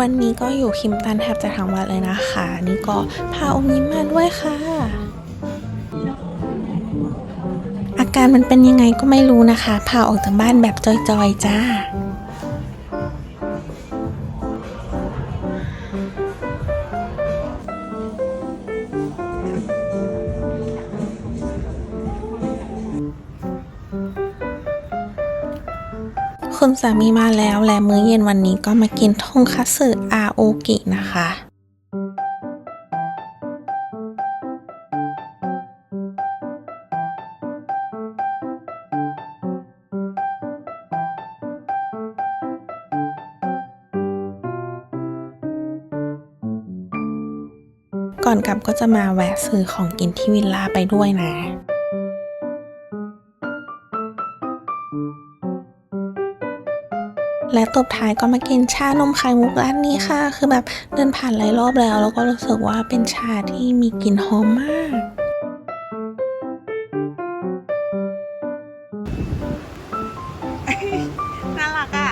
วันนี้ก็อยู่คิมตันแทบจะทั้งวันเลยนะคะ นี่ก็พาอมยิ้มมาด้วยค่ะ อาการมันเป็นยังไงก็ไม่รู้นะคะ พาออกจากบ้านแบบจอยๆจ้า คุณสามีมาแล้วและมื้อเย็นวันนี้ก็มากินทงคัตสึอาโอกินะคะก่อนกลับก็จะมาแวะซื้อของกินที่วิลล่าไปด้วยนะ และตบท้ายก็มากินชานมไข่มุกร้านนี้ค่ะ คือแบบเดินผ่านหลายรอบแล้ว แล้วก็รู้สึกว่าเป็นชาที่มีกลิ่นหอมมากน่ารักอะ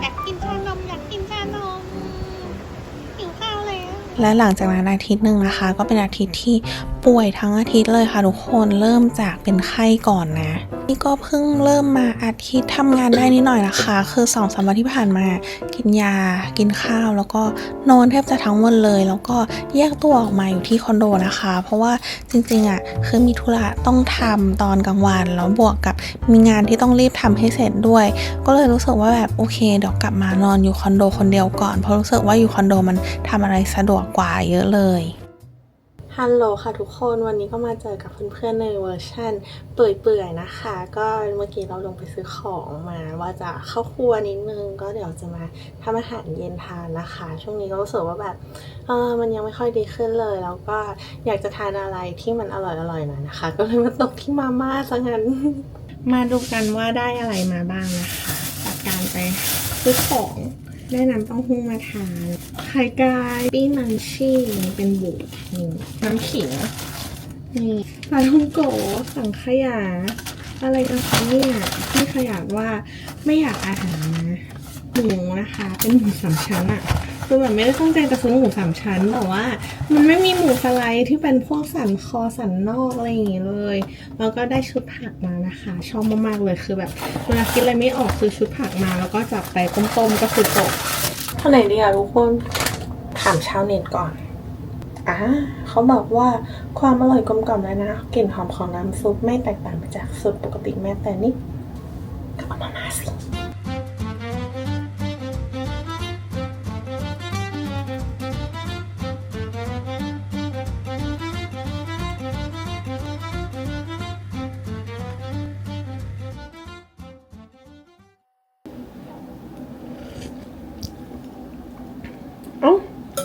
อยากกินชานมอยากกินชานมหิวข้าวแล้วและหลังจากนั้นอาทิตย์หนึ่งนะคะ ก็เป็นอาทิตย์ที่ป่วยทั้งอาทิตย์เลยค่ะทุกคนเริ่มจากเป็นไข้ก่อนนะ นี่ก็เพิ่งเริ่มมาอาทิตย์ทำงานได้นิดหน่อยนะคะ คือสองสามวันที่ผ่านมา กินยา กินข้าว แล้วก็นอนแทบจะทั้งวันเลย แล้วก็แยกตัวออกมาอยู่ที่คอนโดนะคะ เพราะว่าจริงๆอะคือมีธุระต้องทำตอนกลางวันแล้วบวกกับมีงานที่ต้องรีบทำให้เสร็จด้วย ก็เลยรู้สึกว่าแบบโอเคเดี๋ยวกลับมานอนอยู่คอนโดคนเดียวก่อนเพราะรู้สึกว่าอยู่คอนโดมันทำอะไรสะดวกกว่าเยอะเลย ฮัลโหลค่ะทุกคนวันนี้ก็มาเจอกับเพื่อนๆในเวอร์ชั่น เปื่อยๆนะคะ ก็เมื่อกี้เราลงไปซื้อของมาว่าจะเข้าครัวนิดนึง ก็เดี๋ยวจะมาทำอาหารเย็นทานนะคะ ช่วงนี้ก็รู้สึกว่าแบบเออมันยังไม่ค่อยดีขึ้นเลย แล้วก็อยากจะทานอะไรที่มันอร่อยๆหน่อยนะคะ ก็เลยมาตกที่มาม่าซะงั้น มาดูกันว่าได้อะไรมาบ้างนะคะจากการไปซื้อของ ได้น้ำเต้าหู้มาทานไข่ไก่ปี้มันชี่เป็นบุกนี่น้ำขิงนี่ปลาท่องโกสังขยา อะไรกันคะเนี่ยที่ขยันว่าไม่อยากอาหารนะหมูนะคะ เป็นหมูสามชั้นอะ คือแบบไม่ได้ตั้งใจจะซื้อหมูสามชั้นแต่ว่า มันไม่มีหมูสไลด์ที่เป็นพวกสันคอสันนอกอะไรอย่างงี้เลยแล้วก็ได้ชุดผักมานะคะ ชอบมากๆเลยคือแบบเวลาคิดอะไรไม่ออกซื้อชุดผักมา แล้วก็จับไปต้มๆก็คือจบเท่าไหร่ดีอะทุกคนถามชาวเน็ตก่อนอ่าเขาบอกว่าความอร่อยกลมกล่อมแล้วนะกลิ่นหอมของน้ำซุปไม่แตกต่างไปจากสูตรปกติแม้แต่นิดก็เอามามาสิ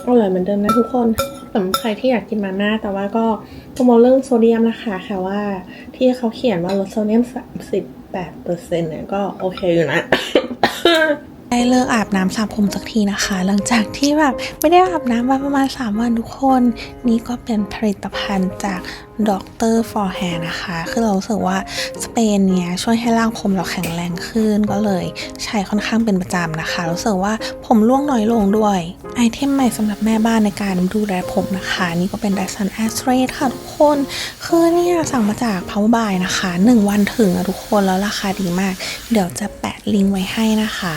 อร่อยเหมือนเดิมนะทุกคนสำหรับใครที่อยากกินมาม่าแต่ว่าก็ต้องมองเรื่องโซเดียมนะคะค่ะว่าที่เขาเขียนว่าลดโซเดียม 38%เนี่ยก็โอเคอยู่นะ ได้เลิกอาบน้ำสระผมสักทีนะคะ หลังจากที่แบบไม่ได้อาบน้ำมาประมาณ 3 วันทุกคน นี่ก็เป็นผลิตภัณฑ์จากดร for hair นะคะ คือเราสึกว่าสเปนเนี้ยช่วยให้ร่ากผมเราแข็งแรงขึ้นก็เลยใช้ค่อนข้างเป็นประจำนะคะรู้สึกว่าผมร่วงน้อยลงด้วย ไอเทมใหม่สำหรับแม่บ้านในการดูแลผมนะคะ นี่ก็เป็น d y s o n a s t r a t ค่ะทุกคน คือเนี่ยสั่งมาจาก Power by นะคะ 1 วันถึงอะทุกคนแล้วราคาดีมาก เดี๋ยวจะแปะลิงก์ไว้ให้นะคะ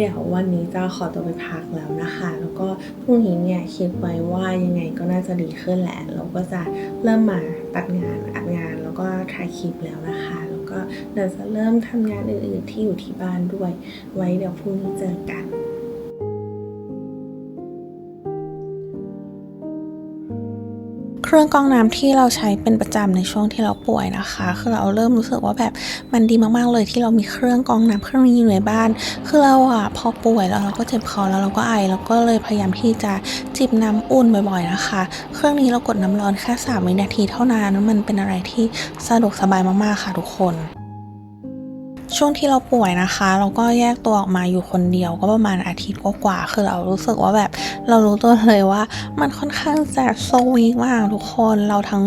เดี๋ยววันนี้จะขอตัวไปพักแล้วนะคะ แล้วก็พรุ่งนี้เนี่ยคิดไว้ว่ายังไงก็น่าจะดีขึ้นแหละเราก็จะเริ่มมาตัดงานอัดงานแล้วก็ถ่ายคลิปแล้วนะคะ แล้วก็เดี๋ยวจะเริ่มทำงานอื่นๆที่อยู่ที่บ้านด้วย ไว้เดี๋ยวพรุ่งนี้เจอกัน เครื่องกรองน้ำที่เราใช้เป็นประจำในช่วงที่เราป่วยนะคะ คือเราเริ่มรู้สึกว่าแบบมันดีมากๆเลยที่เรามีเครื่องกรองน้ำเครื่องนี้อยู่ในบ้าน คือเราอะพอป่วยแล้วเราก็เจ็บคอแล้วเราก็ไอแล้วก็เลยพยายามที่จะจิบน้ำอุ่นบ่อยๆนะคะ เครื่องนี้เรากดน้ำร้อนแค่3วินาทีเท่านั้นมันเป็นอะไรที่สะดวกสบายมากๆค่ะทุกคน ช่วงที่เราป่วยนะคะ เราก็แยกตัวออกมาอยู่คนเดียวก็ประมาณอาทิตย์กว่าๆคือเรารู้สึกว่าแบบเรารู้ตัวเลยว่ามันค่อนข้างจะโซวีกมากทุกคนเราทั้ง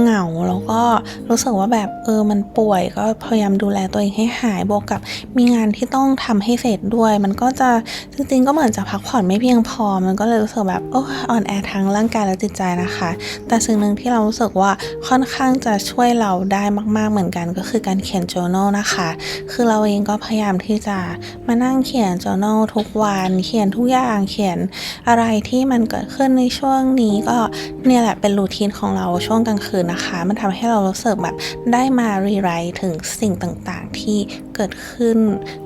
เหงาแล้วก็รู้สึกว่าแบบเออมันป่วยก็พยายามดูแลตัวเองให้หายบวกกับมีงานที่ต้องทำให้เสร็จด้วย มันก็จะจริงๆก็เหมือนจะพักผ่อนไม่เพียงพอ มันก็เลยรู้สึกแบบโอ้อ่อนแอทั้งร่างกายและจิตใจนะคะ แต่สิ่งหนึ่งที่เรารู้สึกว่าค่อนข้างจะช่วยเราได้มาก ๆเหมือนกันก็คือการเขียน journal นะคะคือเราเองก็พยายามที่จะมานั่งเขียน journal ทุกวันเขียนทุกอย่างเขียนอะไรที่มันเกิดขึ้นในช่วงนี้ก็เนี่ยแหละเป็นรูทีนของเราช่วงกลางคืนนะคะ มันทำให้เรารู้สึกแบบได้มารีไรต์ถึงสิ่งต่างๆ ที่เกิดขึ้น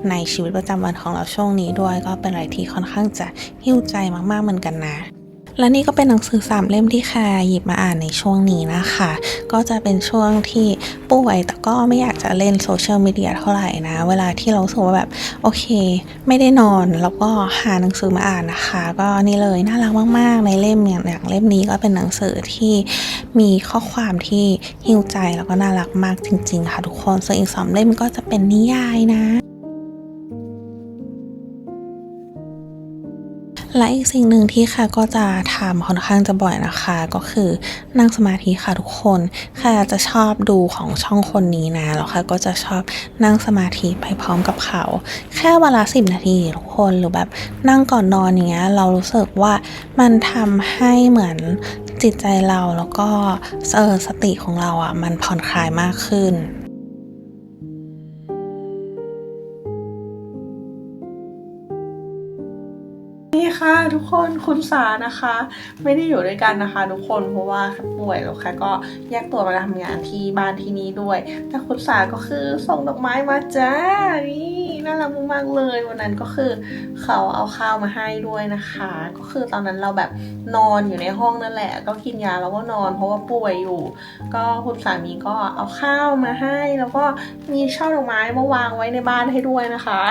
ในชีวิตประจำวันของเราช่วงนี้ด้วย ก็เป็นอะไรที่ค่อนข้างจะหิ้วใจมากๆเหมือนกันนะ และนี่ก็เป็นหนังสือสามเล่มที่แคร์หยิบมาอ่านในช่วงนี้นะคะ ก็จะเป็นช่วงที่ป่วย แต่ก็ไม่อยากจะเล่นโซเชียลมีเดียเท่าไหร่นะ เวลาที่เรารู้สึกว่าแบบ โอเค ไม่ได้นอนแล้วก็หาหนังสือมาอ่านนะคะ ก็นี่เลยน่ารักมาก ๆ ในเล่มอย่างอย่างเล่มนี้ก็เป็นหนังสือที่มีข้อความที่ฮิวใจแล้วก็น่ารักมากจริง ๆ ค่ะทุกคนส่วนอีกสองเล่มก็จะเป็นนิยายนะ และอีกสิ่งหนึ่งที่ค่ะก็จะทำค่อนข้างจะบ่อยนะคะ ก็คือนั่งสมาธิค่ะทุกคนค่ะจะชอบดูของช่องคนนี้นะแล้วค่ะก็จะชอบนั่งสมาธิไปพร้อมกับเขา แค่เวลาสิบนาทีทุกคนหรือแบบนั่งก่อนนอนอย่างเงี้ยเรารู้สึกว่ามันทำให้เหมือนจิตใจเราแล้วก็เออสติของเราอะมันผ่อนคลายมากขึ้น นี่ค่ะทุกคนคุณสานะคะ ไม่ได้อยู่ด้วยกันนะคะ ทุกคนเพราะว่าป่วยแล้วค่ะก็แยกตัวมาทำงานที่บ้านที่นี้ด้วย แต่คุณสาก็คือส่งดอกไม้มาจ้านี่น่ารักมากเลยวันนั้นก็คือเขาเอาข้าวมาให้ด้วยนะคะ ก็คือตอนนั้นเราแบบนอนอยู่ในห้องนั่นแหละ ก็กินยาแล้วก็นอน เพราะว่าป่วยอยู่ ก็คุณสามีก็เอาข้าวมาให้ แล้วก็มีช่อดอกไม้มาวางไว้ในบ้านให้ด้วยนะคะ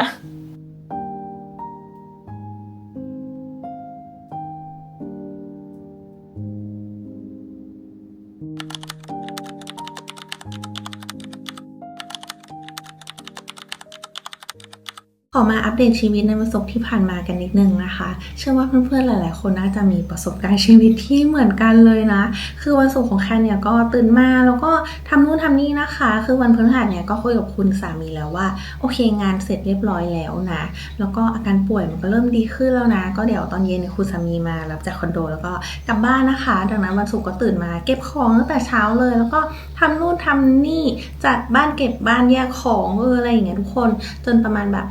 อมาอัปเดตชีวิตในวันศุกร์ที่ผ่านมากันนิดนึงนะคะ เชื่อว่าเพื่อนๆหลาย ๆ คนน่าจะมีประสบการณ์ชีวิตที่เหมือนกันเลยนะ คือวันศุกร์ของแคนเนี่ยก็ตื่นมาแล้วก็ทำนู่นทำนี่นะคะ คือวันพฤหัสเนี่ยก็คุยกับคุณสามีแล้วว่าโอเคงานเสร็จเรียบร้อยแล้วนะ แล้วก็อาการป่วยมันก็เริ่มดีขึ้นแล้วนะ ก็เดี๋ยวตอนเย็นคุณสามีมารับจากคอนโดแล้วก็กลับบ้านนะคะ ดังนั้นวันศุกร์ก็ตื่นมาเก็บของตั้งแต่เช้าเลย แล้วก็ทำนู่นทำนี่จัดบ้านเก็บบ้านแยกของเอออะไรอย่างเงี้ยทุกคนจนประมาณแบบ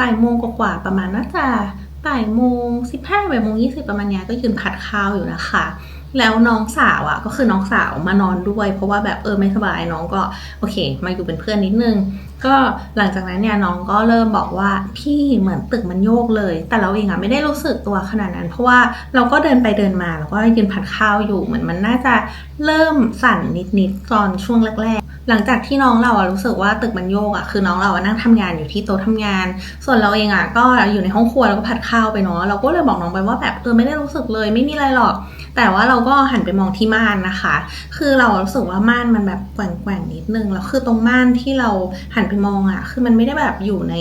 บ่ายโมงกว่าประมาณน่าจะบ่ายโมงสิบห้าบ่ายโมงยี่สิบประมาณเนี้ยก็ยืนผัดข้าวอยู่นะคะ แล้วน้องสาวอะก็คือน้องสาวมานอนด้วย เพราะว่าแบบเออไม่สบายน้องก็โอเค มาอยู่เป็นเพื่อนนิดนึง ก็หลังจากนั้นเนี่ยน้องก็เริ่มบอกว่าพี่เหมือนตึกมันโยกเลย แต่เราเองอะไม่ได้รู้สึกตัวขนาดนั้น เพราะว่าเราก็เดินไปเดินมาแล้วก็ยืนผัดข้าวอยู่เหมือนมันน่าจะเริ่มสั่นนิดๆตอนช่วงแรก หลังจากที่น้องเราอะรู้สึกว่าตึกมันโยกอะคือน้องเราอะนั่งทำงานอยู่ที่โต๊ะทำงาน ส่วนเราเองอะก็อยู่ในห้องครัวแล้วก็ผัดข้าวไปเนาะเราก็เลยบอกน้องไปว่าแบบเออไม่ได้รู้สึกเลยไม่มีอะไรหรอก แต่ว่าเราก็หันไปมองที่ม่านนะคะ คือเรารู้สึกว่าม่านมันแบบแกว่งๆนิดนึงแล้วคือตรงม่านที่เราหันไปมองอะคือมันไม่ได้แบบอยู่ใน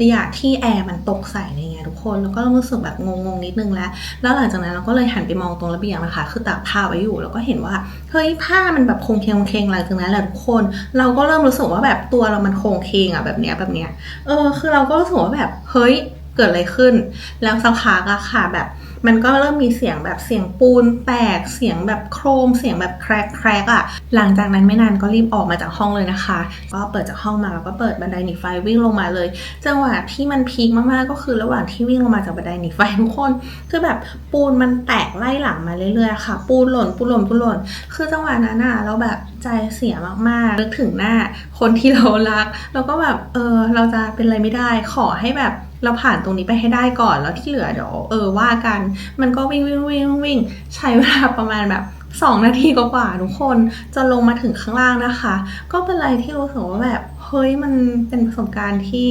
ระยะที่แอร์มันตกใส่อะไรเงี้ยทุกคนแล้วก็รู้สึกแบบงงๆนิดนึงแล้ว แล้วหลังจากนั้นเราก็เลยหันไปมองตรงระเบียงนะคะ คือตากผ้าไว้อยู่แล้วก็เห็นว่าเฮ้ยผ้ามันแบบโคงเคงคงเคงหลังจากนั้นแหละทุกคน เราก็เริ่มรู้สึกว่าแบบตัวเรามันโคงเคงอะแบบเนี้ยแบบเนี้ยเออคือเราก็รู้สึกว่าแบบเฮ้ยเกิดอะไรขึ้น แล้วสักพักอะค่ะแบบ มันก็เริ่มมีเสียงแบบเสียงปูนแตกเสียงแบบโครม เสียงแบบแครกแครกอะหลังจากนั้นไม่นานก็รีบออกมาจากห้องเลยนะคะ ก็เปิดจากห้องมาแล้วก็เปิดบันไดหนีไฟวิ่งลงมาเลย จังหวะที่มันพีคมากๆก็คือระหว่างที่วิ่งลงมาจากบันไดหนีไฟทุกคนคือแบบปูนมันแตกไล่หลังมาเรื่อยๆค่ะ ปูนหล่นปูนหล่นปูนหล่น คือจังหวะนั้นอะเราแบบใจเสียมากๆนึกถึงหน้าคนที่เรารัก แล้วก็แบบเออเราจะเป็นอะไรไม่ได้ขอให้แบบ เราผ่านตรงนี้ไปให้ได้ก่อนแล้วที่เหลือเดี๋ยวเออว่ากันมันก็วิ่งวิ่งวิ่งวิ่งใช้เวลาประมาณแบบสองนาทีกว่าทุกคนจนลงมาถึงข้างล่างนะคะ ก็เป็นอะไรที่รู้สึกว่าแบบเฮ้ยมันเป็นประสบการณ์ที่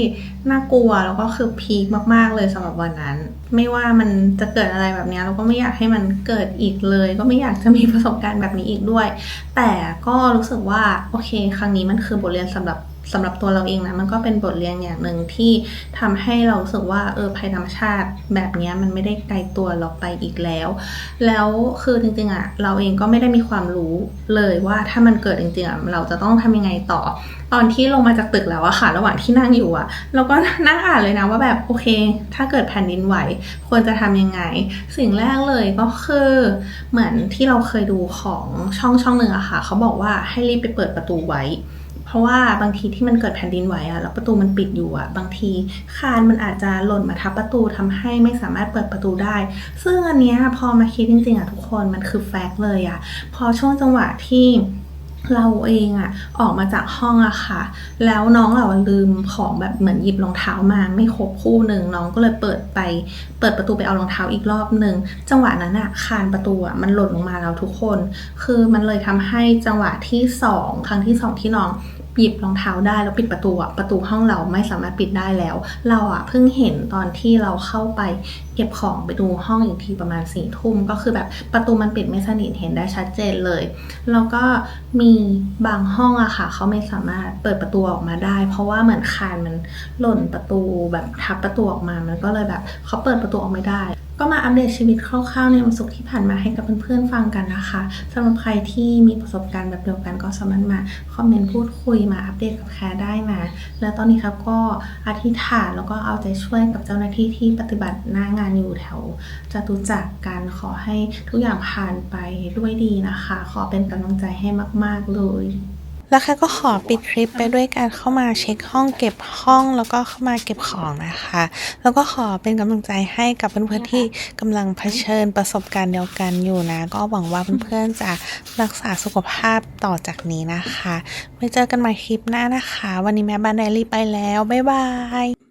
น่ากลัวแล้วก็คือพีคมากๆเลยสำหรับวันนั้น ไม่ว่ามันจะเกิดอะไรแบบนี้เราก็ไม่อยากให้มันเกิดอีกเลย ก็ไม่อยากจะมีประสบการณ์แบบนี้อีกด้วย แต่ก็รู้สึกว่าโอเค ครั้งนี้มันคือบทเรียนสำหรับ สำหรับตัวเราเองนะมันก็เป็นบทเรียนอย่างหนึ่งที่ทำให้เรารู้สึกว่าเออภัยธรรมชาติแบบนี้มันไม่ได้ไกลตัวเราไปอีกแล้ว แล้วคือจริงๆอะเราเองก็ไม่ได้มีความรู้เลยว่าถ้ามันเกิดจริงๆอะเราจะต้องทำยังไงต่อ ตอนที่ลงมาจากตึกแล้วอะค่ะ ระหว่างที่นั่งอยู่อะเราก็นั่งอ่านเลยนะว่าแบบโอเค ถ้าเกิดแผ่นดินไหวควรจะทำยังไง สิ่งแรกเลยก็คือเหมือนที่เราเคยดูของช่องช่องหนึ่งอะค่ะเขาบอกว่าให้รีบไปเปิดประตูไว้ ราะว่าบางทีที่มันเกิดแผ่นดินไหวอะแล้วประตูมันปิดอยู่อะบางทีคานมันอาจจะหล่นมาทับประตูทำให้ไม่สามารถเปิดประตูได้ ซึ่งอันเนี้ยพอมาคิดจริงๆอะทุกคนมันคือแฟกต์เลยอะพอช่วงจังหวะที่เราเองอะออกมาจากห้องอะค่ะ แล้วน้องเราลืมของแบบเหมือนหยิบรองเท้ามาไม่ครบคู่หนึ่งน้องก็เลยเปิดไป เปิดประตูไปเอารองเท้าอีกรอบหนึ่งจังหวะนั้นอะคานประตูอะมันหล่นลงมาแล้วทุกคน คือมันเลยทำให้จังหวะที่สองครั้งที่สองที่น้อง หยิบรองเท้าได้แล้วปิดประตูอะประตูห้องเราไม่สามารถปิดได้แล้ว เราอะเพิ่งเห็นตอนที่เราเข้าไปเก็บของไปดูห้องอีกทีประมาณสี่ทุ่มก็คือแบบประตูมันปิดไม่สนิทเห็นได้ชัดเจนเลย แล้วก็มีบางห้องอะค่ะเขาไม่สามารถเปิดประตูออกมาได้ เพราะว่าเหมือนคานมันหล่นประตูแบบทับประตูออกมามันก็เลยแบบเขาเปิดประตูออกไม่ได้ ก็มาอัปเดตชีวิตคร่าวๆในวันศุกร์ที่ผ่านมาให้กับเพื่อนๆฟังกันนะคะสำหรับใครที่มีประสบการณ์แบบเดียวกันก็สามารถมาคอมเมนต์พูดคุยมาอัปเดตกับแคร์ได้นะ แล้วตอนนี้ครับก็อธิษฐานแล้วก็เอาใจช่วยกับเจ้าหน้าที่ที่ปฏิบัติหน้างานอยู่แถวจตุจักรกันขอให้ทุกอย่างผ่านไปด้วยดีนะคะ ขอเป็นกำลังใจให้มาก ๆเลย แล้วค่ะก็ขอปิดคลิปไปด้วยการเข้ามาเช็คห้องเก็บห้องแล้วก็เข้ามาเก็บของนะคะ แล้วก็ขอเป็นกำลังใจให้กับเพื่อนๆที่กำลังเผชิญประสบการณ์เดียวกันอยู่นะ ก็หวังว่าเพื่อนๆจะรักษาสุขภาพต่อจากนี้นะคะไว้เจอกันใหม่คลิปหน้านะคะ วันนี้แม่บ้านไดรี่ไปแล้วบ๊ายบาย